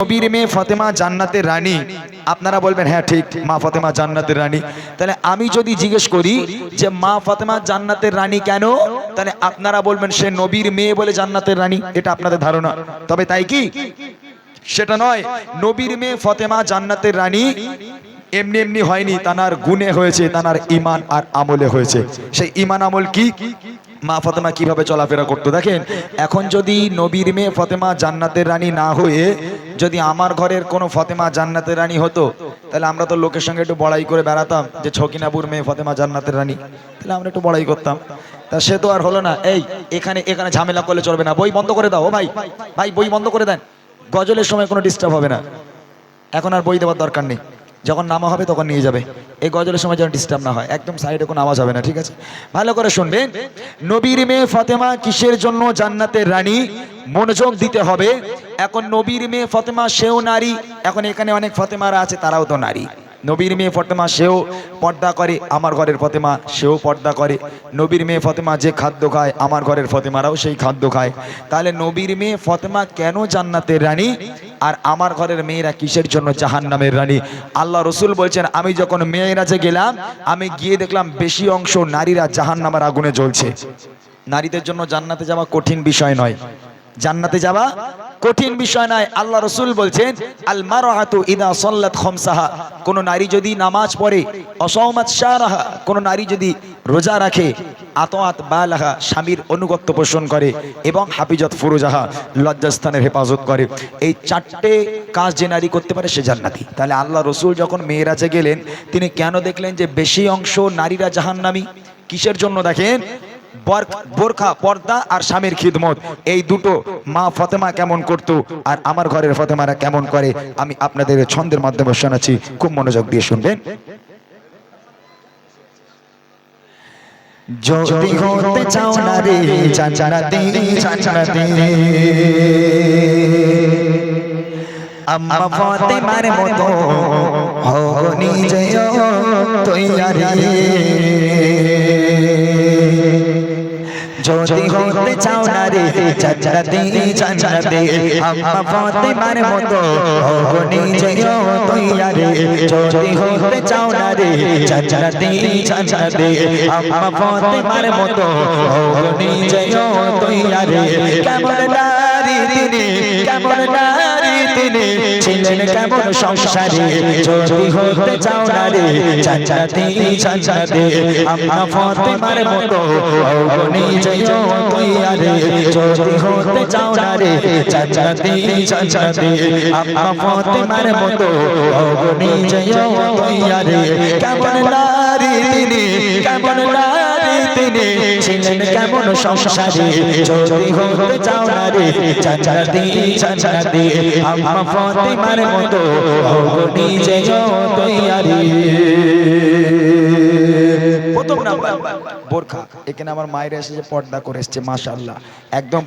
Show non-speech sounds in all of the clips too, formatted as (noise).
নবীর মেয়ে ফতেমা জান্নাতের রানী। আপনারা বলবেন হ্যাঁ ঠিক, মা ফতেমা জান্নাতের রানী। তাহলে আমি যদি জিজ্ঞেস করি যে, মা ফতেমা জান্নাতের রানী কেন? তাহলে আপনারা বলবেন, সে নবীর মেয়ে বলে জান্নাতের রানী। এটা আপনাদের ধারণা। তবে তাই কি? সেটা নয়, নবীর মেয়ে ফতেমা জান্নাতের রানী এমনি এমনি হয়নি। তানার গুণে হয়েছে, তানার ইমান আর আমলে হয়েছে। সেই ইমান আমল কি? মা ফতেমা কীভাবে চলাফেরা করতো? দেখেন, এখন যদি নবীর মেয়ে ফতেমা জান্নাতের রানী না হয়ে যদি আমার ঘরের কোনো ফতেমা জান্নাতের রানী হতো, তাহলে আমরা তো লোকের সঙ্গে একটু বড়াই করে বেড়াতাম যে ছকিনাপুর মেয়ে ফতেমা জান্নাতের রানী। তাহলে আমরা একটু বড়াই করতাম। তা সে তো আর হলো না। এই, এখানে এখানে ঝামেলা করলে চলবে না। বই বন্ধ করে দাও ভাই। ভাই, বই বন্ধ করে দেন। গজলের সময় কোনো ডিস্টার্ব হবে না। এখন আর বই দেওয়ার দরকার নেই। যখন নামা হবে তখন নিয়ে যাবে। এই গজলের সময় যেন ডিস্টার্ব না হয়। একদম সাইডে কোনো আওয়াজ হবে না, ঠিক আছে? ভালো করে শুনবেন। নবীর মেয়ে ফাতেমা কিসের জন্য জান্নাতের রানী? মনোযোগ দিতে হবে। এখন নবীর মেয়ে ফাতেমা সেও নারী। এখন এখানে অনেক ফাতেমারা আছে, তারাও তো নারী। নবীর মেয়ে ফতেমা, সেও পর্দা করে আমার ঘরের ফতেমা, সেও পর্দা করে। নবীর মেয়ে ফতেমা যে খাদ্য খায়, আমার ঘরের ফতেমারাও সেই খাদ্য খায়। তাহলে নবীর মেয়ে ফতেমা কেন জান্নাতের রানী? আর আমার ঘরের মেয়েরা কিসের জন্য জাহান নামের রানী? আল্লাহ রসুল বলছেন, আমি যখন মেয়েরাজে গেলাম, আমি গিয়ে দেখলাম বেশি অংশ নারীরা জাহান নামের আগুনে জ্বলছে। নারীদের জন্য জান্নাতে যাওয়া কঠিন বিষয় নয়। জান্নাতে যাওয়া কঠিন বিষয় নয়। আল্লাহ রসুল বলছেন আল মারাহাতু ইদা সল্লাত খমসাহা। কোন নারী যদি নামাজ পড়ে অসহমত শাহরাহা কোন নারী যদি রোজা রাখে আতআত বালাহা, স্বামীর অনুগত্য পোষণ করে এবং হাফিজত ফুরুজাহা, লজ্জাস্থানের হেফাজত করে, এই চারটে কাজ যে নারী করতে পারে সে জান্নাতি। তাহলে আল্লাহ রসুল যখন মেয়েরাজে গেলেন, তিনি কেন দেখলেন যে বেশি অংশ নারীরা জাহান্নামী? কিসের জন্য দেখেন? বোরখা পর্দা আর স্বামীর খিদমত। এই দুটো মা ফতেমা কেমন করতো আর আমার ঘরের ফতেমারা কেমন করে আমি আপনাদের ছন্দের মাধ্যমে শোনাচ্ছি। খুব মনোযোগ দিয়ে শুনবেন। যদি হতে চাও না রে চাচারাতে চাচারাতে আম্মা ফাতেমার মতো হো নিজে তৈয়ারি। যদি হতে চাও না রে চাচারাতে চাচারাতে আম্মা ফাতেমার মতো হো নিজে তৈয়ারি যদি হতে চাও না রে চাচারাতে চাচারাতে আম্মা ফাতেমার মতো হো নিজে তৈয়ারি কেমন নারী তিনি কেমন নারী তিনি ছিলেন কেমন সংসারে? যদি হতে চাও না রে চাচাতে চাচাতে আম্মা ফাতেমার মতো অগনি জয় তৈয়ারে। যদি হতে চাও না রে চাচাতে চাচাতে আম্মা ফাতেমার মতো অগনি জয় তৈয়ারে। কেমন নারী তিনি কেমন নারী বোরখা। এখানে আমার মায়ের এসেছে পর্দা করে এসেছে মাশাল্লাহ একদম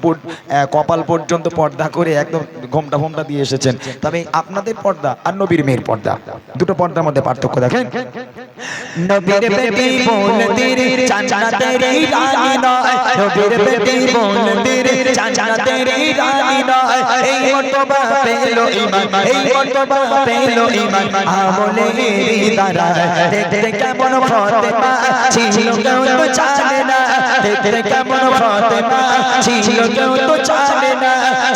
কপাল পর্যন্ত পর্দা করে একদম ঘোমটা ফোমটা দিয়ে এসেছেন। তবে আপনাদের পর্দা আর নবীর মেয়ের পর্দা, দুটো পর্দার মধ্যে পার্থক্য দেখেন। নবীর বেটি বলতির জান্নাতের রানী নয়। নবীর বেটি বলতির জান্নাতের রানী নয়। এই মর্তবা পেল ঈমান এই মর্তবা পেল ঈমান আমলে দ্বারা দেখতে কেমন ফাতেমা। ছিল কেউ তো জানে না। দেখতে কেমন ফাতেমা। ছিল কেউ তো জানে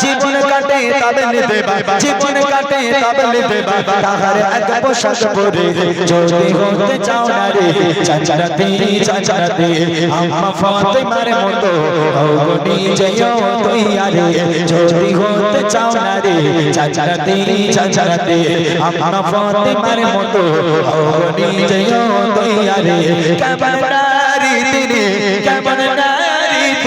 জীবন কাটে তাবলে দেবা জীবন কাটে তাবলে দেবা তাহার এক পোশাক পরে। যদি হতে চাও না রে চাচারাতে চাচারাতে আম্মা ফাতেমার মতো অগনি জয় তৈয়ারে। যদি হতে চাও না রে চাচারাতে চাচারাতে আম্মা ফাতেমার মতো তৈয়ারে। কেমন নারী তিনি কেমন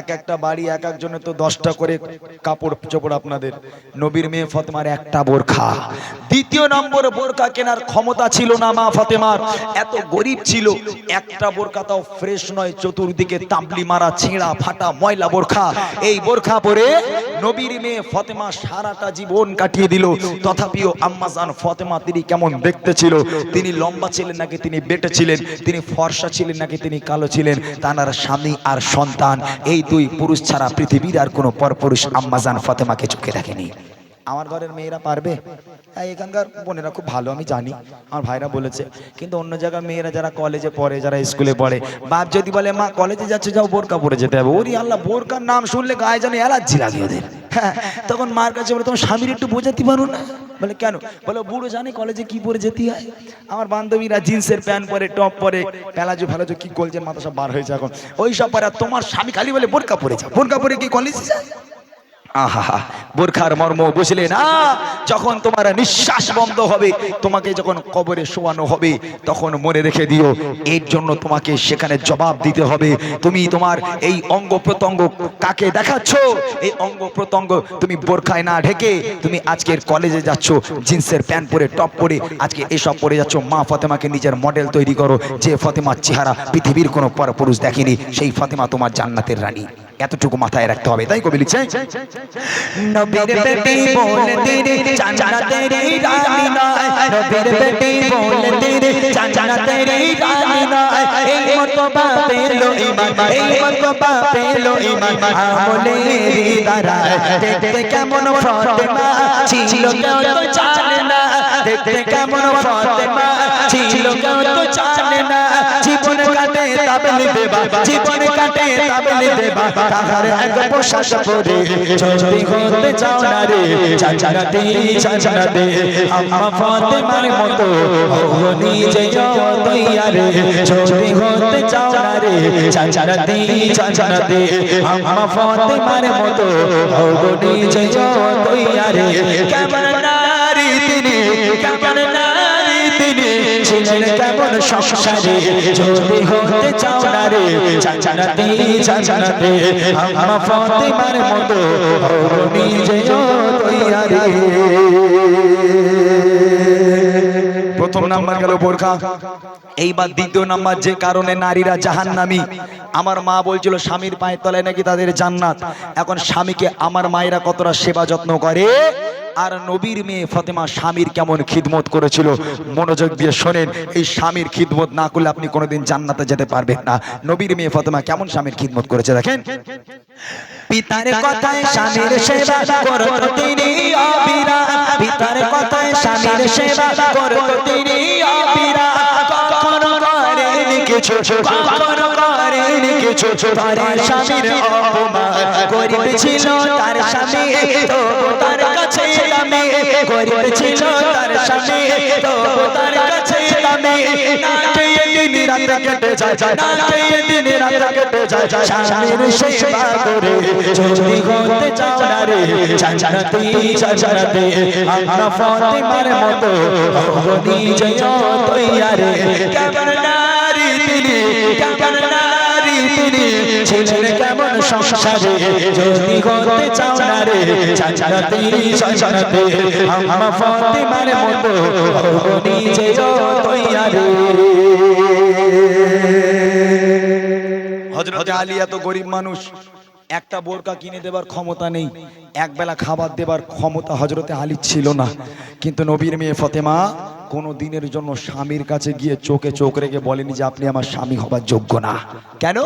এক একটা বাড়ি, এক একজনের তো দশটা করে কাপড় চোপড় আপনাদের। নবীর মেয়ে ফতেমার একটা বোরখা। দ্বিতীয় নম্বর বোরখা কেনার ক্ষমতা ছিল না মা ফতেমার। এত গরিব ছিল, একটা বোরখা তাও ফ্রেশ নয়, চতুর্দিকে তাবলি মারা, ছিঁড়া ফাটা ময়লা বোরখা। এই বোরখা পরে নবীর মেয়ে ফতেমা সারাটা জীবন কাটিয়ে দিল। তথাপিও আম্মাজান ফতেমা তিনি কেমন দেখতে ছিল? তিনি লম্বা ছিলেন নাকি তিনি বেটে ছিলেন? তিনি ফর্সা ছিলেন নাকি তিনি কালো ছিলেন? তানার স্বামী আর সন্তান, এই দুই পুরুষ ছাড়া পৃথিবীর আর কোনো পরপুরুষ আম্মাজান ফতেমাকে চোখে দেখেনি। আমার ঘরের মেয়েরা পারবে? হ্যাঁ এখানকার বোনেরা খুব ভালো, আমি জানি। আমার ভাইরা বলেছে, কিন্তু অন্য জায়গার মেয়েরা যারা কলেজে পড়ে, যারা স্কুলে পড়ে, বাপ যদি বলে, মা কলেজে যাচ্ছে, যাও বোরকা পরে যেতে হবে। ওরি আল্লাহ, বোরকার নাম শুনলে গায়ে যেন অ্যালার্জি লাগে ওদের হ্যাঁ (laughs) তখন মার কাছে বলে, তোমার স্বামীর একটু বোঝাতে পারো না? বলে, কেন? বলে, বুড়ো জানে কলেজে কি পরে যেতে হয়। আমার বান্ধবীরা জিন্সের প্যান্ট পরে, টপ পরে, প্যালাজো ফেলাজো কি করছে মাথা সব বার হয়েছে এখন। ওই সব পরে তোমার স্বামী খালি বলে বোরকা পরে যা বোরকা পরে কি কলেজে যায় আহা বোরখার মর্ম বুঝলে না? যখন তোমার নিঃশ্বাস বন্ধ হবে, তোমাকে যখন কবরে শোয়ানো হবে, তখন মনে রেখে দিও, এর জন্য তোমাকে সেখানে জবাব দিতে হবে। তুমি তোমার এই অঙ্গ প্রত্যঙ্গ কাকে দেখাচ্ছ? এই অঙ্গ প্রত্যঙ্গ তুমি বোরখায় না ঢেকে তুমি আজকের কলেজে যাচ্ছ, জিন্সের প্যান্ট পরে, টপ পরে, আজকে এসব পরে যাচ্ছ। মা ফতেমাকে নিজের মডেল তৈরি করো। যে ফতেমার চেহারা পৃথিবীর কোনো পরপুরুষ দেখেনি, সেই ফতেমা তোমার জান্নাতের রানী। এতটুকু মাথায় রাখতে হবে। তাই কবি লিখছে নবীর বেটি বলতে রে জান্নাতে রে রানী নয়। নবীর বেটি বলতে রে জান্নাতে রে রানী নয়। এই মতবা পেল ইমান এই মতবা পেল ইমান আমলে দ্বারা দেখতে কেমন ফাতেমা। ছিল দেখতে কেমন ফাতেমা? ছিল কেউ তো জানে না। জীবন কাটে তাবলি দেবা জীবন কাটে তাবলি দেবা তাহার এক পোশাক পরে যদি হতে চাও না রে চাচাতে চাচাতে আম্মা ফাতেমার মতো ও নিজে তৈয়ারে। যদি হতে চাও না রে চাচাতে চাচাতে আম্মা ফাতেমার মতো ও নিজে তৈয়ারে। কেমন নারী প্রথম নাম্বার গেল বোরখা। এইবার দ্বিতীয় নাম্বার, যে কারণে নারীরা জাহান্নামী। আমার মা বলছিল, স্বামীর পায়ের তলায় নাকি তাদের জান্নাত। এখন স্বামীকে আমার মায়েরা কতটা সেবা যত্ন করে? আর নবীর মেয়ে ফতেমা স্বামীর কেমন খিদমত করেছিল? মনোযোগ দিয়ে শোনেন, এই স্বামীর খিদমত না করলে আপনি কোনোদিন জান্নাতে যেতে পারবেন না। নবীর মেয়ে ফতেমা কেমন স্বামীর খিদমত করেছে দেখেন? পিতার কথায় স্বামীর সেবা করত তিনি অবিরা। পিতার কথায় স্বামীর সেবা করত তিনি অবিরা। কখনো করেনি কিছু কখনো করেনি কিছু তার স্বামীর অপমান। গরিব ছিল তার স্বামী। তো তার কাছে দামি। গরিব ছিল তার স্বামী। তো তার কাছে দামি। না দিন রাত কেটে যায় না খেয়ে দিন রাত কেটে যায়। স্বামীর সেবা করে যদি হতে চাও না রে চাচাতে চাচাতে আমরা ফাতেমার মতো তৈয়ারে। কেমন নারী সংসারে যদি হতে চাও না রে চাচাতে চাচাতে আমরা ফাতেমার মতো নিজে তৈয়ারে। হজরত আলী এত গরিব মানুষ একটা বোরকা কিনে দেবার ক্ষমতা নেই একবেলা খাবার দেবার ক্ষমতা হজরতে আলী ছিল না। কিন্তু নবীর মেয়ে ফতেমা কোনো দিনের জন্য স্বামীর কাছে গিয়ে চোখে চোখ রেখে বলেনি যে আপনি আমার স্বামী হবার যোগ্য না। কেন?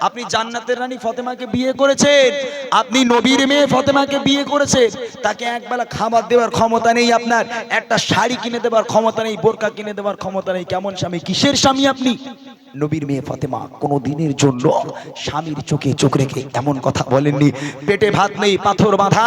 আপনি জান্নাতের রানী ফতেমাকে বিয়ে করেছেন। আপনি নবীর মেয়ে ফতেমাকে বিয়ে করেছেন। তাকে একবেলা খাবার দেওয়ার ক্ষমতা নেই আপনার। একটা শাড়ি কিনে দেবার ক্ষমতা নেই, বোরকা কিনে দেবার ক্ষমতা নেই। কেমন স্বামী? কিসের স্বামী আপনি? নবীর মেয়ে ফাতেমা কোনো দিনের জন্য স্বামীর চোখে চোখ রেখে এমন কথা বলেননি। পেটে ভাত নেই, পাথর বাঁধা,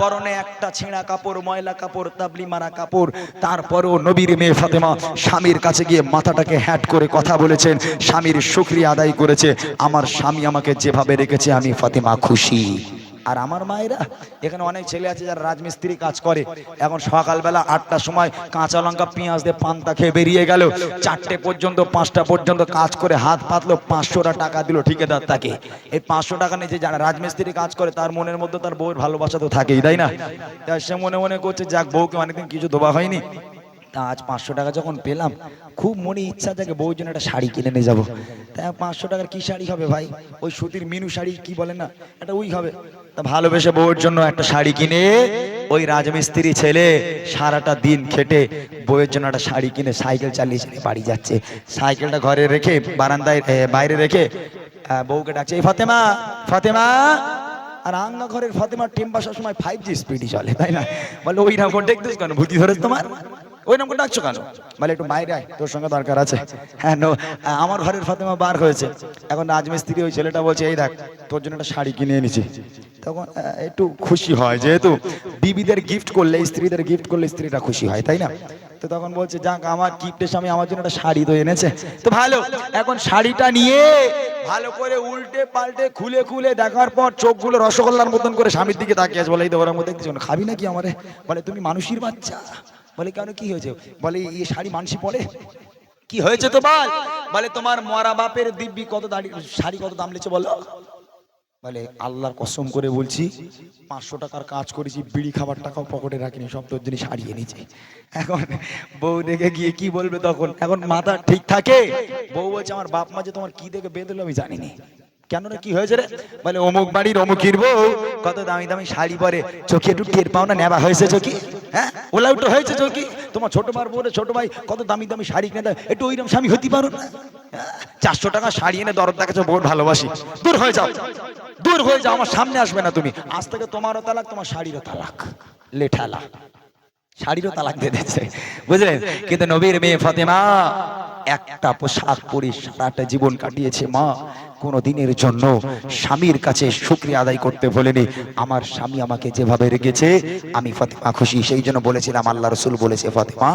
পরনে একটা ছেঁড়া কাপড়, ময়লা কাপড়, তাবলি মারা কাপড়। তারপরও নবীর মেয়ে ফাতেমা স্বামীর কাছে গিয়ে মাথাটাকে হ্যাট করে কথা বলেছেন, স্বামীর শুক্রিয়া আদায় করেছে, আমার স্বামী আমাকে যেভাবে রেখেছে, আমি ফাতেমা খুশি। আর আমার মায়েরা, এখানে অনেক ছেলে আছে যারা রাজমিস্ত্রি কাজ করে। এখন সকালবেলা আটটার সময় কাঁচা লঙ্কা, পেঁয়াজ দিয়ে পান্তা খেয়ে বেরিয়ে গেল। চারটে পর্যন্ত, পাঁচটা পর্যন্ত কাজ করে হাত পাতলো, পাঁচশোটা টাকা দিল ঠিকাদার তাকে। এই পাঁচশো টাকা নিয়ে যে যারা রাজমিস্ত্রি কাজ করে, তার মনের মধ্যে, তার বউয়ের ভালোবাসা তো থাকেই, তাই না? সে মনে মনে করছে, যাক, বউকে অনেকদিন কিছু দেওয়া হয়নি। তা আজ পাঁচশো টাকা যখন পেলাম, খুব মনে ইচ্ছা থাকে বউর জন্য একটা শাড়ি কিনে নিয়ে যাব। তা পাঁচশো টাকার কি শাড়ি হবে ভাই? ওই সুতির মিনু শাড়ি কি বলে না? এটা ওই হবে। তা ভালোবেসে বউর জন্য একটা শাড়ি কিনে ওই রাজমিস্ত্রি ছেলে সারাটা দিন খেটে বউয়ের জন্য একটা শাড়ি কিনে সাইকেল চালিয়ে বাড়ি যাচ্ছে। সাইকেলটা ঘরে রেখে বারান্দায় বাইরে রেখে বউকে ডাকছে, এই ফাতেমা ফাতেমা! আর আঙ্গা ঘরের ফাতেমার টেম্পা সময় ফাইভ জি স্পিডই চলে, তাই না? বলে, ওই নাম করে দেখতেছ কেন? ভূতি ধরে তোমার? ওই নাম ডাকছো কেন? বলে একটু বাইরে আয় তোর সঙ্গে দরকার আছে। হ্যাঁ নো আমার ঘরের ফাতেমা বার হয়েছে। এখন রাজমিস্ত্রি ওই ছেলেটা বলছে এই দেখ তোর জন্য একটা শাড়ি কিনে এনেছি। তখন একটু খুশি হয় যেহেতু বিবিদের গিফট করলে স্ত্রীদের গিফট করলে স্ত্রীরা খুশি হয় তাই না? তো তখন বলছে যাক আমার গিফটের স্বামী আমার জন্য একটা শাড়ি তো এনেছে। তো ভালো এখন শাড়িটা নিয়ে ভালো করে উল্টে পাল্টে খুলে খুলে দেখার পর চোখগুলো রসগোল্লার মতন করে স্বামীর দিকে তাকিয়ে আছে বলে এই দেওয়ার মধ্যে না, খাবি নাকি আমারে? বলে তুমি মানুষের বাচ্চা। বলে কেন কি হয়েছে? বলে এই শাড়ি মানসি পরে? কি হয়েছে তো বল বলে তোমার মরা বাপের দিব্যি কত দাড়ি শাড়ি কত দাম লেছে বলো। বলে আল্লাহর কসম করে বলছি পাঁচশো টাকার কাজ করেছি বিড়ি খাবার টাকাও পকেটে রাখিনি সব তোর জন্য সারিয়ে নিয়েছি এখন বউ দেখে গিয়ে কি বলবে তখন? এখন মাথা ঠিক থাকে? বউ বলছে আমার বাপ মা যে তোমার কি দেখে বেঁধলো আমি জানিনি। কেন কি হয়েছে রে? বলে, অমুক বাড়ির অমুকির বউ, কত দামি দামি শাড়ি পরে, চোখে একটু টের পাও না নেবা হয়েছে চোখি? হ্যাঁ? ওলাউটো হয়েছে চোখি? তোমার ছোট বার বলে ছোট ভাই কত দামি দামি শাড়ি কিনে দেয়? একটু ওইরকম স্বামী হতে পারো না? চারশো টাকা শাড়ি এনে দরদ দেখাচ্ছে বহুত ভালোবাসি। দূর হয়ে যাও, দূর হয়ে যাও, আমার সামনে আসবে না তুমি। আজ থেকে তোমারও তালাক, তোমার শাড়িরও তালাক। লেঠালা শাড়িরও তালাক দিয়ে দিচ্ছে বুঝলেন? কিন্তু নবীর মেয়ে ফাতেমা একটা পোশাক পরে সারাটা জীবন কাটিয়েছে মা। কোনো দিনের জন্য স্বামীর কাছে শুক্রিয়া আদায় করতে বলেনি। আমার স্বামী আমাকে যেভাবে রেখেছে আমি ফাতেমা খুশি। সেই জন্য বলেছিলাম আল্লাহ রসুল বলেছে ফাতেমা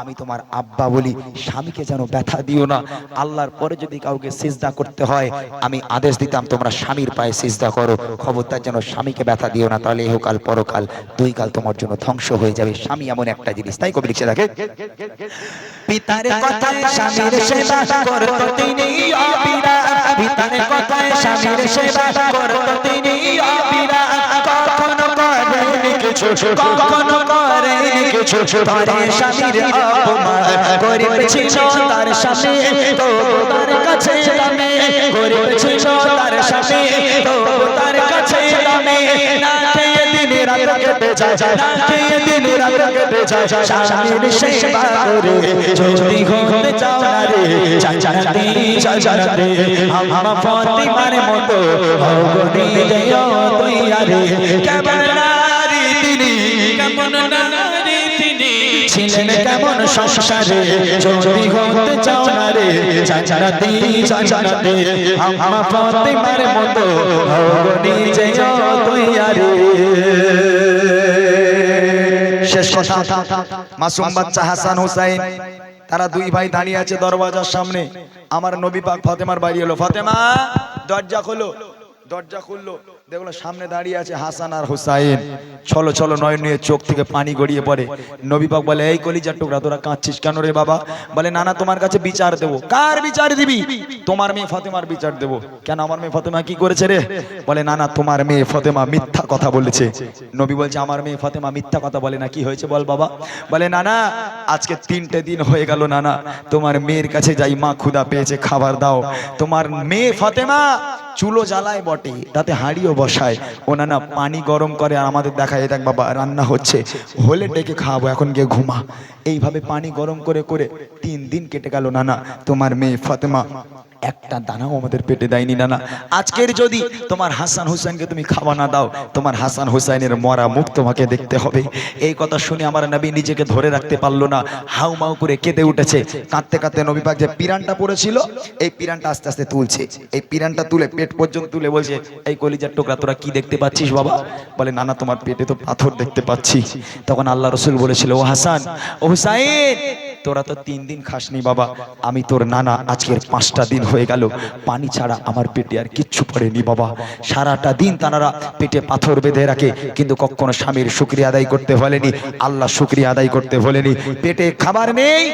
আমি তোমার আব্বা বলি স্বামীকে যেন ব্যথা দিও না। আল্লাহর পরে যদি কাউকে সিজদা করতে হয় আমি আদেশ দিতাম তোমরা স্বামীর পায়ে সিজদা করো। খবরদার যেন স্বামীকে ব্যথা দিও না তাহলে এহকাল পরকাল দুই কাল তোমার জন্য ধ্বংস হয়ে যাবে। স্বামী এমন একটা জিনিস তাই কবি লিখছে দেখে। পিতার কথায় স্বামীর সেবা করত তিনি অবিরা পিতার কথায় স্বামীর সেবা করত তিনি অবিরা কখনো করেন কিছু, কখনো করেন কিছু। তারে স্বামীর অপমান করেছিল ছিল তার স্বামী তো তার কাছে গরিব তার স্বামী তো তার রাত কেটে যায় না খেয়ে দিন রাত কেটে যায় স্বামীর সেবা করে যদি হতে চাও না রে চাচাতে চাচাতে আমা ফাতিমার মতো তৈয়ারে কেমন নারী তিনি কেমন নারী তিনি? ছিলেন কেমন সংসারে? যদি হতে চাও না রে চাচাতে চাচাতে আমা ফাতিমার মতো ভগনি দেয় তৈয়ারে শেষ কথা। মাসুম বাচ্চা হাসান হুসাইন, তারা দুই ভাই দাঁড়িয়ে আছে দরওয়াজার সামনে। আমার নবী পাক ফাতেমার বাড়ি এলো। ফাতেমা, দরজা খোলো। দরজা খুললো। দেখল সামনে দাঁড়িয়ে আছে হাসান আর হুসাইন। চলো চলো নয় নিয়ে চোখ থেকে পানি গড়িয়ে পড়ে। নবী পাক বলে, এই কলিজার টুকরা, তোরা কাঁদছিস কেন রে বাবা? বলে, নানা, তোমার কাছে বিচার দেবো। কার বিচার দিবি? তোমার মেয়ে ফাতেমার বিচার দেবো। কেন আমার মেয়ে ফাতেমা কি করেছে রে? বলে, নানা, তোমার মেয়ে ফাতেমা মিথ্যা কথা বলেছে। নবী বলছে, আমার মেয়ে ফাতেমা মিথ্যা কথা বলে না, কি হয়েছে বল বাবা? বলে, নানা, আজকে তিনটে দিন হয়ে গেল নানা, তোমার মেয়ের কাছে যাই, মা ক্ষুদা পেয়েছে, খাবার দাও। তোমার মেয়ে ফাতেমা চুলো জ্বালায় বটে, তাতে হাঁড়িও বসায়। ও নানা পানি গরম করে আর আমাদের দেখায় দেখ বাবা, রান্না হচ্ছে। হলে ডেকে খাওয়াবো, এখন গিয়ে ঘুমা। এইভাবে পানি গরম করে করে তিন দিন কেটে গেল, নানা, তোমার মেয়ে ফাতেমা একটা দানাও আমাদের পেটে দেয়নি, নানা। আজকের যদি তোমার হাসান হুসাইনকে তুমি খাওয়া না দাও, তোমার হাসান হুসাইনের মরা মুখ তোমাকে দেখতে হবে। এই কথা শুনে আমার নবী নিজেকে ধরে রাখতে পারল না। হাউ মাউ করে কেঁদে উঠেছে। কাঁদতে কাঁদতে নবী পাক যে পিরানটা পড়েছিল, এই পিরানটা আস্তে আস্তে তুলছে। এই পিরানটা তুলে পেট পর্যন্ত তুলে বলছে, এই কলিজার টোকরা, তোরা কি দেখতে পাচ্ছিস বাবা? বলে, নানা, তোমার পেটে তো পাথর দেখতে পাচ্ছি। তখন আল্লাহ রসুল বলেছিল, ও হাসান, ও হুসাইন তোরা তো তিন দিন খাসনি বাবা। আমি তোর নানা আজকের পাঁচটা দিন হয়ে গেল। পানি ছাড়া আমার পেটে আর কিচ্ছু পড়েনি বাবা। সারাটা দিন তারা পেটে পাথর বেঁধে রাখে, কিন্তু কখনো স্বামীর শুক্রিয়া আদায় করতে বলেনি, আল্লাহ শুক্রিয়া আদায় করতে বলেনি। পেটে খাবার নেই,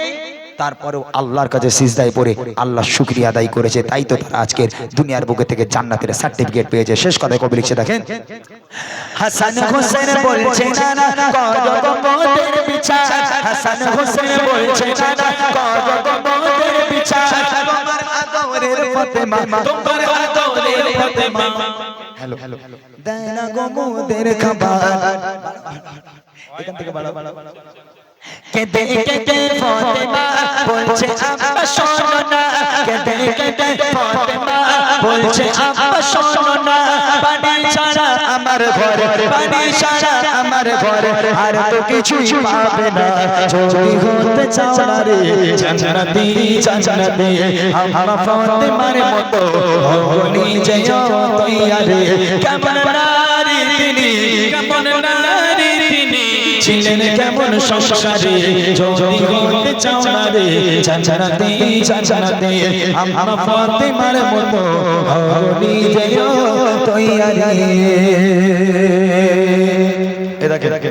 তারপরেও আল্লাহর কাছে সিজদায় পড়ে আল্লাহ শুক্রিয়া আদায় করেছে। তাই তো তারা আজকের দুনিয়ার বুকে থেকে জান্নাতের সার্টিফিকেট পেয়েছে। শেষ কথায় কবি লিখছে, দেখেন। হাসান হোসেন বলছে না না হাসান হোসেন বলছে না কর করো বিচার তোমার আদরের ফাতেমা, তোমার আদরের ফাতেমা। হ্যালো হ্যালো দেনা গো খাবার। এখান থেকে বাড়া বাড়া কেঁদে কেঁদে ফাতেমা বলছে, আব্বা, শোনো না। কেঁদে কেঁদে ফাতেমা বলছে, আব্বা, শোনো না। পানি ছাড়া আমার ঘরে, পানি ছাড়া আমার ঘরে, আর তো কিছুই পাবে না। যদি হতে চাও না রে, জান্নাতি জান্নাতি, আম্মা ফাতেমার মতো হবনি যে তৈয়ারে কেমন নারী ছিলেন কেমন সংসারে? যদি হতে চাও না রে জান্নাতি জান্নাতি আম্মা ফাতেমার মতো হবনি যেও তৈয়ারি। এ দেখে দেখে